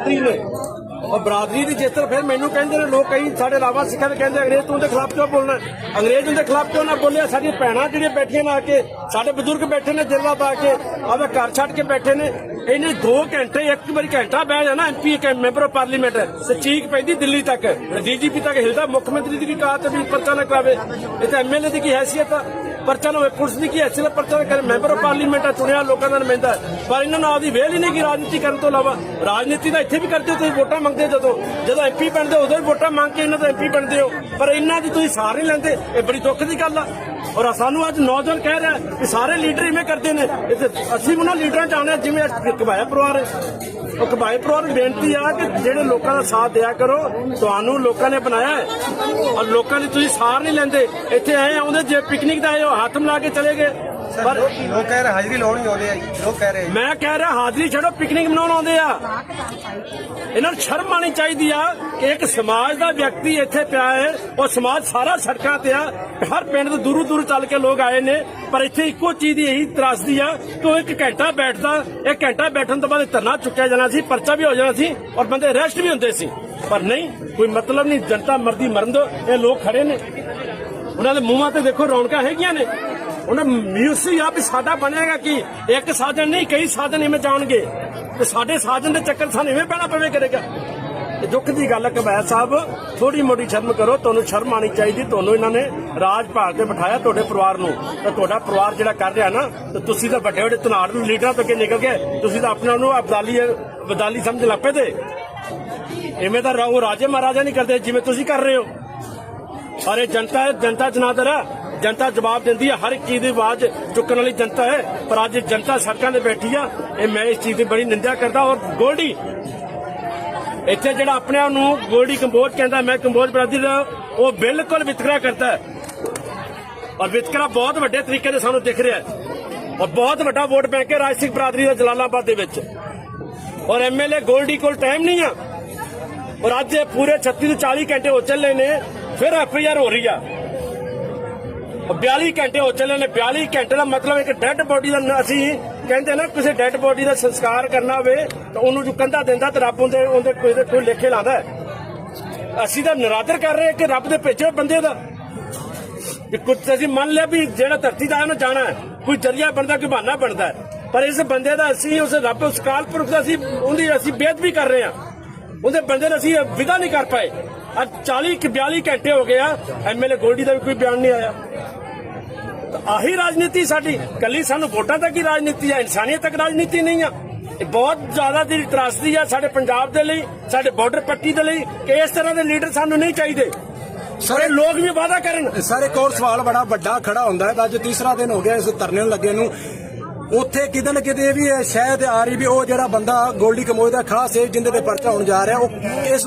ਬਰਾਦਰੀ ਨੇ ਉਹ ਬਰਾਦਰੀ ਦੀ ਜਿਸ ਤਰ੍ਹਾਂ ਫਿਰ ਮੈਨੂੰ ਕਹਿੰਦੇ ਨੇ, ਲੋਕ ਕਈ ਸਾਡੇ ਰਾਵਾ ਸਿੱਖਾਂ ਦੇ ਕਹਿੰਦੇ ਅੰਗਰੇਜ਼ ਤੂੰ ਦੇ ਖਿਲਾਫ ਕਿਉਂ ਬੋਲਣਾ? ਅੰਗਰੇਜ਼ ਦੇ ਖਿਲਾਫ ਕਿਉਂ ਨਾ ਬੋਲਿਆ? ਸਾਡੀ ਭੈਣਾਂ ਜਿਹੜੀਆਂ ਬੈਠੀਆਂ ਨੇ ਆ ਕੇ, ਸਾਡੇ ਬਜ਼ੁਰਗ ਬੈਠੇ ਨੇ ਜੇਲ੍ਹਾਂ ਪਾ ਕੇ ਆਵੇ ਘਰ ਛੱਡ ਕੇ ਬੈਠੇ ਨੇ। ਇਹਨੇ 2 ਘੰਟੇ, ਇੱਕ ਵਾਰੀ ਘੰਟਾ ਬਹਿ ਜਾਣਾ ਐਮਪੀ ਕੇ ਮੈਂਬਰ ਆਫ ਪਾਰਲੀਮੈਂਟ ਤੇ ਚੀਕ ਪੈਂਦੀ ਦਿੱਲੀ ਤੱਕ। ਡੀਜੀਪੀ ਤੱਕ ਹਿਲਦਾ, ਮੁੱਖ ਮੰਤਰੀ ਦੀ ਵੀ ਕਹਾ ਤੇ ਵੀ ਪਰਚਾ ਨਾ ਕਰਾਵੇ। ਇਹ ਤਾਂ ਐਮਐਲਏ ਦੀ ਕੀ ਹੈਸੀਅਤ ਆ? ਪਰਚਾ ਨਾ ਹੋਵੇ, ਪੁਲਿਸ ਦੀ ਕੀ ਹੈਸੀਅਤ ਪਰਚਾ ਨਾ ਮੈਂਬਰ ਆਫ ਪਾਰਲੀਮੈਂਟ ਆ, ਚੁਣਿਆ ਲੋਕਾਂ ਦਾ ਨੁਮਾਇੰਦਾ ਪਰ ਇਹਨਾਂ ਨੂੰ ਆਪਦੀ ਵੇਲ ਹੀ ਨਹੀਂ ਕਿ ਰਾਜਨੀਤੀ ਕਰਨ ਤੋਂ ਇਲਾਵਾ। ਰਾਜਨੀਤੀ ਤਾਂ ਇੱਥੇ ਵੀ ਕਰਦੇ ਹੋ, ਤੁਸੀਂ ਵੋਟਾਂ ਮੰਗਦੇ ਹੋ ਜਦੋਂ। ਜਦੋਂ ਐਮਪੀ ਬਣਦੇ ਹੋ, ਉਦੋਂ ਵੀ ਵੋਟਾਂ ਮੰਗ ਕੇ ਇਹਨਾਂ ਤੋਂ ਐਮਪੀ ਬਣਦੇ ਹੋ। ਪਰ ਇਹਨਾਂ ਦੀ ਤੁਸੀਂ ਸਾਰ ਨਹੀਂ ਲੈਂਦੇ, ਇਹ ਬੜੀ ਦੁੱਖ ਦੀ ਗੱਲ ਆ। ਔਰ ਸਾਨੂੰ ਅੱਜ ਨੌਜਵਾਨ ਕਹਿ ਰਿਹਾ ਕਿ ਸਾਰੇ ਲੀਡਰ ਇਵੇਂ ਕਰਦੇ ਨੇ। ਇਹ ਤੇ ਅਸੀਂ ਉਹਨਾਂ ਲੀਡਰਾਂ ਚ ਆਉਂਦੇ ਹਾਂ ਜਿਵੇਂ ਕਬਾਇਆ ਪਰਿਵਾਰ ਹੈ। ਕਬਾਇਆ ਪਰਿਵਾਰ ਨੂੰ ਬੇਨਤੀ ਆ ਕਿ ਜਿਹੜੇ ਲੋਕਾਂ ਦਾ ਸਾਥ ਦਿਆ ਕਰੋ ਤੁਹਾਨੂੰ ਲੋਕਾਂ ਨੇ ਬਣਾਇਆ ਹੈ। ਔਰ ਲੋਕਾਂ ਦੀ ਤੁਸੀਂ ਸਾਰ ਨਹੀਂ ਲੈਂਦੇ। ਇੱਥੇ ਆਏ ਆਉਂਦੇ ਜੇ ਪਿਕਨਿਕ ਦਾ ਆਏ ਹੋ ਹੱਥ ਮਿਲਾ ਕੇ ਚਲੇ ਗਏ। ਪਰ ਲੋਕ ਕਹਿ ਰਹੇ ਹਾਜ਼ਰੀ ਲਾਉਣ ਨਹੀਂ ਆਉਂਦੇ ਆ ਲੋਕ ਕਹਿ ਰਹੇ ਮੈਂ ਕਹਿ ਰਿਹਾ ਹਾਜ਼ਰੀ ਛੱਡੋ ਪਿਕਨਿਕ ਮਨਾਉਣ ਆਉਂਦੇ ਆ। ਇਹਨਾਂ ਨੂੰ ਸ਼ਰਮ ਆਣੀ ਚਾਹੀਦੀ ਆ। ਇੱਕ ਸਮਾਜ ਦਾ ਵਿਅਕਤੀ ਇੱਥੇ ਪਿਆ ਹੈ ਉਹ ਸਮਾਜ ਸਾਰਾ ਸੜਕਾਂ ਤੇ ਆ। ਹਰ ਪਿੰਡ ਤੋਂ ਦੂਰੋਂ ਦੂਰ ਚੱਲ ਕੇ ਲੋਕ ਆਏ ਨੇ, ਪਰ ਇੱਥੇ ਇੱਕੋ ਚੀਜ਼ ਦੀ ਇਹੀ ਤਰਾਸਦੀ ਆ ਕਿ ਉਹ ਇੱਕ ਘੰਟਾ ਬੈਠਦਾ, ਇੱਕ ਘੰਟਾ ਬੈਠਣ ਤੋਂ ਬਾਅਦ ਧਰਨਾ ਚੁੱਕਿਆ ਜਾਣਾ ਸੀ, ਪਰਚਾ ਵੀ ਹੋ ਜਾਣਾ ਸੀ, ਔਰ ਬੰਦੇ ਅਰੈਸਟ ਵੀ ਹੁੰਦੇ ਸੀ। ਪਰ ਨਹੀਂ, ਕੋਈ ਮਤਲਬ ਨਹੀਂ, ਜਨਤਾ ਮਰਦੀ ਮਰਨ ਦੋ, ਇਹ ਲੋਕ ਖੜੇ ਨੇ। ਉਹਨਾਂ ਦੇ ਮੂੰਹਾਂ ਤੇ ਦੇਖੋ ਰੌਣਕਾਂ ਹੈਗੀਆਂ ਨੇ। ਉਹਨਾਂ ਮਿਊਸੀ ਆ ਵੀ ਸਾਡਾ ਬਣੇਗਾ ਕੀ? ਇੱਕ ਸਾਧਨ ਨਹੀਂ, ਕਈ ਸਾਧਨ ਇਵੇਂ ਜਾਣਗੇ। ਤੇ ਸਾਡੇ ਸਾਧਨ ਦੇ ਚੱਕਰ ਸਾਨੂੰ ਇਵੇਂ ਪੈਣਾ ਪਵੇ ਕਰੇਗਾ ਇਹ ਦੁੱਖ ਦੀ ਗੱਲ ਹੈ ਕਬੈਰ ਸਾਹਿਬ ਥੋੜੀ ਮੋਟੀ ਸ਼ਰਮ ਕਰੋ, ਤੁਹਾਨੂੰ ਸ਼ਰਮ ਆਣੀ ਚਾਹੀਦੀ, ਤੁਹਾਨੂੰ ਇਹਨਾਂ ਨੇ ਰਾਜ ਭਾਗ ਤੇ ਬਿਠਾਇਆ ਤੁਹਾਡੇ ਪਰਿਵਾਰ ਨੂੰ। ਤੇ ਤੁਹਾਡਾ ਪਰਿਵਾਰ ਜਿਹੜਾ ਕਰ ਰਿਹਾ ਨਾ, ਤੇ ਤੁਸੀਂ ਤਾਂ ਵੱਡੇ ਵੱਡੇ ਧਨਾੜ ਨੂੰ ਲੀਡਰਾਂ ਤੋਂ ਅੱਗੇ ਨਿਕਲ ਗਏ, ਤੁਸੀਂ ਤਾਂ ਆਪਣੇ ਨੂੰ ਅਬਦਾਲੀ ਅਬਦਾਲੀ ਸਮਝ ਲੱਪੇ ਤੇ? ਐਵੇਂ ਤਾਂ ਰਹੋ ਰਾਜੇ ਮਹਾਰਾਜਾ ਨਹੀਂ ਕਰਦੇ, ਜਿਵੇਂ ਤੁਸੀਂ ਕਰ ਰਹੇ ਹੋ। ਔਰ ਜਨਤਾ ਜਨਤਾ ਜਨਾਦਰ ਹੈ, ਜਨਤਾ ਜਵਾਬ ਦਿੰਦੀ ਹੈ, ਹਰ ਇੱਕ ਚੀਜ਼ ਦੀ ਆਵਾਜ਼ ਚੁੱਕਣ ਵਾਲੀ ਜਨਤਾ ਹੈ, ਪਰ ਅੱਜ ਜਨਤਾ ਸੜਕਾਂ ਤੇ ਬੈਠੀ ਆ, ਇਹ ਮੈਂ ਇਸ ਚੀਜ਼ ਦੀ ਬੜੀ ਨਿੰਦਿਆ ਕਰਦਾ ਔਰ ਗੋਲਡੀ ਇੱਥੇ ਜਿਹੜਾ ਆਪਣੇ ਆਪ ਨੂੰ ਗੋਲਡੀ ਕੰਬੋਜ ਕਹਿੰਦਾ, ਮੈਂ ਕੰਬੋਜ ਬਰਾਦਰੀ ਦਾ, ਉਹ ਬਿਲਕੁਲ ਵਿਤਕਰਾ ਕਰਦਾ ਹੈ। ਔਰ ਵਿਤਕਰਾ ਬਹੁਤ ਵੱਡੇ ਤਰੀਕੇ ਨਾਲ ਸਾਨੂੰ ਦਿਖ ਰਿਹਾ ਹੈ। ਔਰ ਬਹੁਤ ਵੱਡਾ ਵੋਟ ਬੈਂਕ ਹੈ ਰਾਜ ਸਿੰਘ ਬਰਾਦਰੀ ਦਾ ਜਲਾਲਾਬਾਦ ਦੇ ਵਿੱਚ। ਔਰ ਐਮਐਲਏ ਗੋਲਡੀ ਕੋਲ ਟਾਈਮ ਨਹੀਂ ਆ। ਔਰ ਅੱਜ ਇਹ ਪੂਰੇ 36 ਤੋਂ 40 ਘੰਟੇ ਹੋ ਚੱਲੇ ਨੇ, ਫਿਰ ਐਫਆਈਆਰ ਹੋ ਰਹੀ ਆ। ਔਰ 42 ਘੰਟੇ ਹੋ ਚੱਲੇ ਨੇ 42 ਘੰਟੇ ਦਾ ਮਤਲਬ ਇੱਕ ਡੈੱਡ ਬੋਡੀ ਦਾ ਅਸੀਂ ਕਹਿੰਦੇ ਨਾ ਕਿਸੇ ਡੈੱਡ ਬੋਡੀ ਦਾ ਸੰਸਕਾਰ ਕਰਨਾ ਹੋਵੇ ਤਾਂ ਉਹਨੂੰ ਜੋ ਕੰਧਾ ਦਿੰਦਾ ਤੇ ਰੱਬ ਉਹਦੇ ਉਹਦੇ ਕੋਈ ਦੇ ਕੋਈ ਲੇਖੇ ਲਾਉਂਦਾ ਅਸੀਂ ਤਾਂ ਨਰਾਦਰ ਕਰ ਰਹੇ ਕਿ ਰੱਬ ਦੇ ਭੇਜੇ ਬੰਦੇ ਦਾ। ਕਿ ਕੁਝ ਅਸੀਂ ਮੰਨ ਲਿਆ ਵੀ ਜਿਹੜਾ ਧਰਤੀ ਦਾ ਉਹਨੂੰ ਜਾਣਾ ਹੈ। ਕੋਈ ਜਰੀਆ ਬਣਦਾ, ਕੋਈ ਬਹਾਨਾ ਬਣਦਾ ਪਰ ਇਸ ਬੰਦੇ ਦਾ ਅਸੀਂ, ਉਸ ਰੱਬ, ਉਸ ਕਾਲ ਪੁਰਖ ਦਾ ਅਸੀਂ, ਉਹਦੀ ਅਸੀਂ ਬੇਅਦਬੀ ਕਰ ਰਹੇ ਹਾਂ। ਉਹਦੇ ਬੰਦੇ ਦਾ ਅਸੀਂ ਵਿਦਾ ਨਹੀਂ ਕਰ ਪਾਏ। ਅੱਜ 40 ਕਿ 42 ਘੰਟੇ ਹੋ ਗਏ ਆ ਐਮਐਲਏ ਗੋਲਡੀ ਦਾ ਵੀ ਕੋਈ ਬਿਆਨ ਨਹੀਂ ਆਇਆ। ਤਾਂ ਆਹੀ ਰਾਜਨੀਤੀ ਸਾਡੀ। ਕੱਲੀ ਸਾਨੂੰ ਵੋਟਾਂ ਤੱਕ ਹੀ ਰਾਜਨੀਤੀ ਆ ਇਨਸਾਨੀਅਤ ਤੱਕ ਰਾਜਨੀਤੀ ਨਹੀਂ ਆ। ਇਹ ਬਹੁਤ ਜ਼ਿਆਦਾ ਦੀ ਤਰਾਸਦੀ ਆ ਸਾਡੇ ਪੰਜਾਬ ਦੇ ਲਈ ਸਾਡੇ ਬਾਰਡਰ ਪੱਟੀ ਦੇ ਲਈ ਕਿ ਇਸ ਤਰ੍ਹਾਂ ਦੇ ਲੀਡਰ ਸਾਨੂੰ ਨਹੀਂ ਚਾਹੀਦੇ। ਸਾਰੇ ਲੋਕ ਵੀ ਵਾਅਦਾ ਕਰਨ। ਸਰ ਇੱਕ ਹੋਰ ਸਵਾਲ ਬੜਾ ਵੱਡਾ ਖੜਾ ਹੁੰਦਾ ਹੈ ਅੱਜ ਤੀਸਰਾ ਦਿਨ ਹੋ ਗਿਆ ਇਸ ਧਰਨੇ ਨੂੰ ਲੱਗੇ ਨੂੰ। ਉੱਥੇ ਕਿਤੇ ਨਾ ਕਿਤੇ ਵੀ ਸ਼ਾਇਦ ਆ ਰਹੀ ਵੀ ਉਹ ਜਿਹੜਾ ਬੰਦਾ ਗੋਲਡੀ ਕਮੋਏ ਦਾ ਖਾਸ ਹੈ ਜਿੰਦੇ ਤੇ ਪਰਚਾ ਹੋਣ ਜਾ ਰਿਹਾ ਉਹ ਇਸ